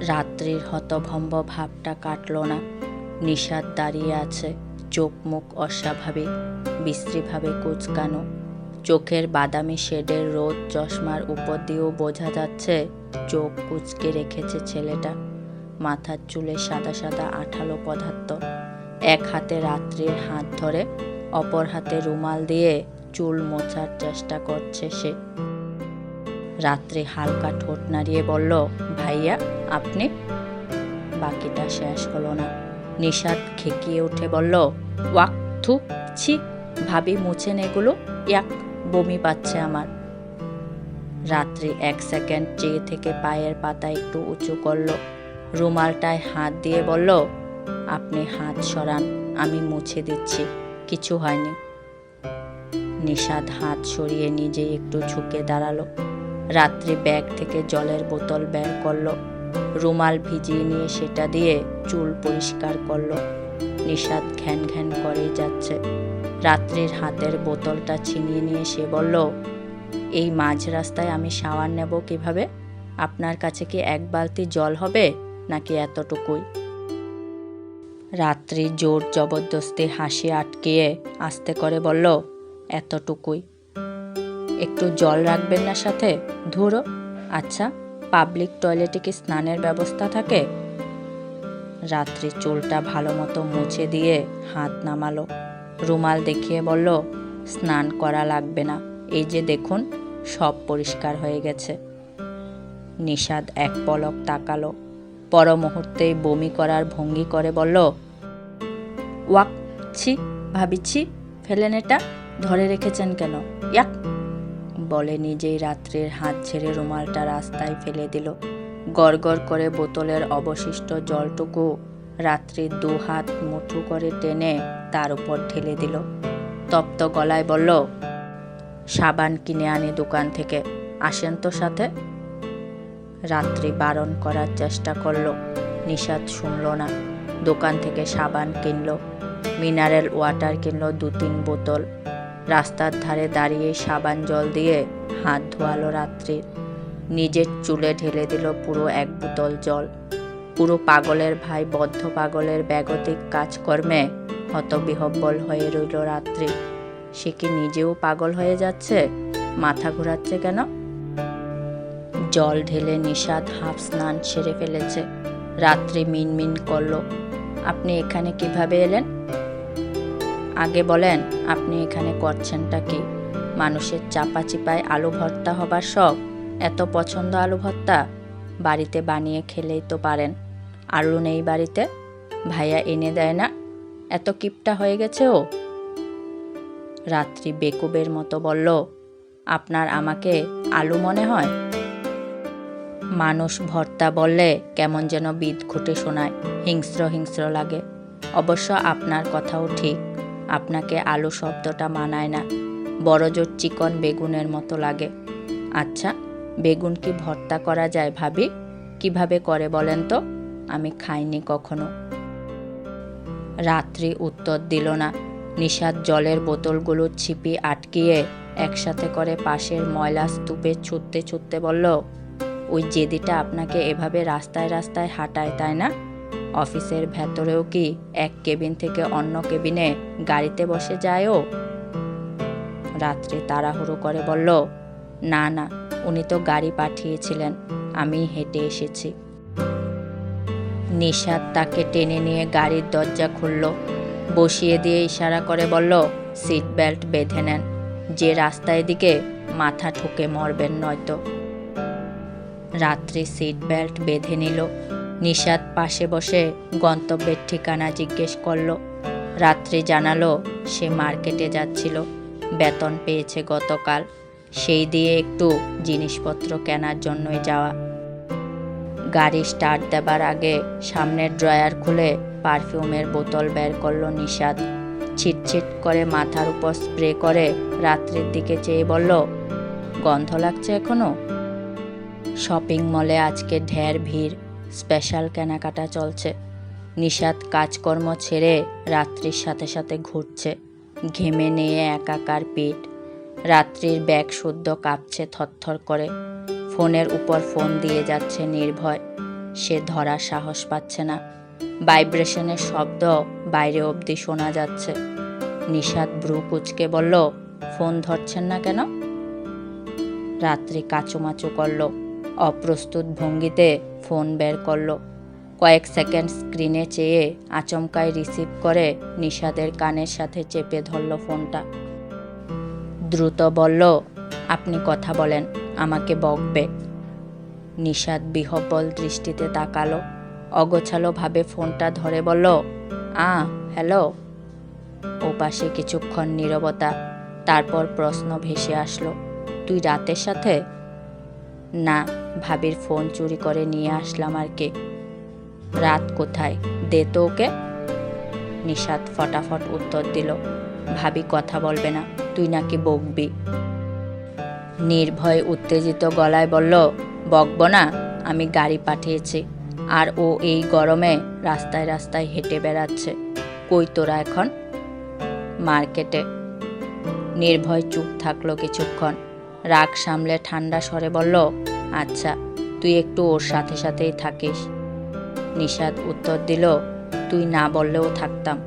রাত্রির হতভম্ব ভাবটা কাটল না। নিষাদ দাঁড়িয়ে আছে চোখ মুখ অস্বাভাবিক, বিশ্রীভাবে কুচকানো। চোখের বাদামি শেডের রোদ চশমার উপর দিয়েও বোঝা যাচ্ছে, চোখ কুচকে রেখেছে ছেলেটা। মাথার চুলে সাদা সাদা আঠালো পদার্থ। এক হাতে রাত্রির হাত ধরে, অপর হাতে রুমাল দিয়ে চুল মোছার চেষ্টা করছে সে। রাত্রি হালকা ঠোঁট নাড়িয়ে বলল, ভাইয়া, আপনি? বাকিটা শেষ হলো না। নিষাদ খেকিয়ে উঠে বলল, ওয়াক, থু, ছি, ভাবি মুছেন এগুলো, ইয়াক, বমি পাচ্ছে আমার। রাত্রি এক সেকেন্ড চেয়ে থেকে পায়ের পাতা একটু উঁচু করল। রুমালটায় হাত দিয়ে বলল, আপনি হাত সরান, আমি মুছে দিচ্ছি, কিছু হয়নি। নিষাদ হাত সরিয়ে নিজেই একটু ঝুঁকে দাঁড়াল। রাত্রি ব্যাগ থেকে জলের বোতল বের করল। রুমাল ভিজিয়ে নিয়ে সেটা দিয়ে চুল পরিষ্কার করল। নিষাদ ঘ্যান ঘ্যান করেই যাচ্ছে। রাত্রির হাতের বোতলটা ছিনিয়ে নিয়ে সে বলল, এই মাঝ রাস্তায় আমি শাওয়ার নেব কীভাবে? আপনার কাছে কি এক বালতি জল হবে নাকি এতটুকুই? রাত্রি জোর জবরদস্তি হাসি আটকিয়ে আস্তে করে বলল, এতটুকুই। একটু জল রাখবেন না সাথে, ধুরো। আচ্ছা পাবলিক টয়লেটে কি স্নানের ব্যবস্থা থাকে? রাত্রি চুলটা ভালো মতো মুছে দিয়ে হাত নামালো। রুমাল দেখিয়ে বলল, স্নান করা লাগবে না। এই যে দেখুন, সব পরিষ্কার হয়ে গেছে। নিষাদ এক পলক তাকালো। পর মুহূর্তেই বমি করার ভঙ্গি করে বলল, ওয়াক, ছি ভাবিছি ফেলেন এটা। ধরে রেখেছেন কেন? ইয়াক বলে নিজেই রাত্রির হাত ছেড়ে রুমালটা রাস্তায় ফেলে দিল। গড়গড় করে বোতলের অবশিষ্ট জলটুকু রাত্রির দু হাত মুঠু করে টেনে তার উপর ঢেলে দিল। তপ্ত গলায় বলল, সাবান কিনে আনি দোকান থেকে, আসেন তো সাথে। রাত্রি বারণ করার চেষ্টা করল, নিষাদ শুনল না। দোকান থেকে সাবান কিনলো, মিনারেল ওয়াটার কিনলো দু তিন বোতল। রাস্তার ধারে দাঁড়িয়ে সাবান জল দিয়ে হাত ধোয়ালো রাত্রির নিজের চুলে ঢেলে দিল পুরো এক বোতল জল। পুরো পাগলের ভাই বদ্ধ পাগলের ব্যাগতিক কাজকর্মে হতবিহব্বল হয়ে রইল রাত্রি। সে কি নিজেও পাগল হয়ে যাচ্ছে? মাথা ঘোরাচ্ছে কেন? জল ঢেলে নিষাদ হাফ স্নান সেরে ফেলেছে। রাত্রি মিনমিন করল। আপনি এখানে কীভাবে এলেন? আগে বলেন, আপনি এখানে করছেনটা কি? মানুষের চাপা চিপায় আলু ভর্তা হবার শখ? এত পছন্দ আলু ভর্তা? বাড়িতে বানিয়ে খেলেই তো পারেন। আলু নেই বাড়িতে? ভাইয়া এনে দেয় না? এত কিপটা হয়ে গেছে ও? রাত্রি বেকুবের মতো বলল, আপনার আমাকে আলু মনে হয়? মানুষ ভর্তা বললে, কেমন যেন বিদ খুঁটে শোনায়, হিংস্র হিংস্র লাগে। অবশ্য আপনার কথাও ঠিক। আপনাকে আলু শব্দটা মানায় না। বড়জোর চিকন বেগুনের মতো লাগে। আচ্ছা বেগুন কি ভর্তা করা যায় ভাবি? কীভাবে করে বলেন তো? আমি খাইনি কখনো। রাত্রি উত্তর দিল না। নিষাদ জলের বোতলগুলো ছিপি আটকিয়ে একসাথে করে পাশের ময়লা স্তূপে ছুটতে ছুটতে বলল, ওই জেদিটা আপনাকে এভাবে রাস্তায় রাস্তায় হাঁটায়, তাই না? অফিসের ভেতরেও কি এক কেবিন থেকে অন্য কেবিনে গাড়িতে বসে যায় ও রাত্রে তাড়াহুড়ো করে বলল, না না, উনি তো গাড়ি পাঠিয়েছিলেন, আমি হেঁটে এসেছি। নিশাদ তাকে টেনে নিয়ে গাড়ির দরজা খুলল, বসিয়ে দিয়ে ইশারা করে বলল, সিট বেল্ট বেঁধে নেন, যে রাস্তায় দিকে মাথা ঠুকে মরবেন নয়তো। রাত্রি সিট বেল্ট বেঁধে নিল নিষাদ পাশে বসে গন্তব্যের ঠিকানা জিজ্ঞেস করল। রাত্রি জানালো সে মার্কেটে যাচ্ছিল, বেতন পেয়েছে গতকাল, সেই দিয়ে একটু জিনিসপত্র কেনার জন্যই যাওয়া। গাড়ি স্টার্ট দেবার আগে সামনের ড্রয়ার খুলে পারফিউমের বোতল বের করল নিষাদ। ছিটছিট করে মাথার উপর স্প্রে করে রাত্রির দিকে চেয়ে বলল, গন্ধ লাগছে এখনও? শপিং মলে আজকে ঢের ভিড় স্পেশাল কেনাকাটা চলছে। নিষাদ কাজকর্ম ছেড়ে রাত্রির সাথে সাথে ঘুরছে। ঘেমে নিয়ে একাকার পিঠ রাত্রির ব্যাগ শুদ্ধ কাঁপছে থরথর করে। ফোনের উপর ফোন দিয়ে যাচ্ছে নির্ভয়। সে ধরার সাহস পাচ্ছে না। ভাইব্রেশনের শব্দ বাইরে অবধি শোনা যাচ্ছে। নিষাদ ভ্রু কুচকে বলল, ফোন ধরছেন না কেন? রাত্রি কাচুমাচু করল। অপ্রস্তুত ভঙ্গিতে ফোন বের করল। কয়েক সেকেন্ড স্ক্রিনে চেয়ে আচমকায় রিসিভ করে নিষাদের কানের সাথে চেপে ধরল ফোনটা। দ্রুত বলল, আপনি কথা বলেন, আমাকে বকবে। নিষাদ বিহব্বল দৃষ্টিতে তাকালো, অগোছালোভাবে ফোনটা ধরে বলল, আ, হ্যালো। ও পাশে কিছুক্ষণ নীরবতা, তারপর প্রশ্ন ভেসে আসলো, তুই রাতের সাথে? না। ভাবির ফোন চুরি করে নিয়ে আসলাম আর কি। রাত কোথায়? দে তো ওকে। নিষাদ ফটাফট উত্তর দিল, ভাবি কথা বলবে না, তুই নাকি বকবি। নির্ভয় উত্তেজিত গলায় বলল, বকব না, আমি গাড়ি পাঠিয়েছি, আর ও এই গরমে রাস্তায় রাস্তায় হেঁটে বেড়াচ্ছে, কই তোরা এখন? মার্কেটে। নির্ভয় চুপ থাকল কিছুক্ষণ, রাগ সামলে ঠান্ডা স্বরে বলল আচ্ছা তুই একটু ওর সাথে সাথেই থাকিস। নিষাদ উত্তর দিল তুই না বললেও থাকতাম।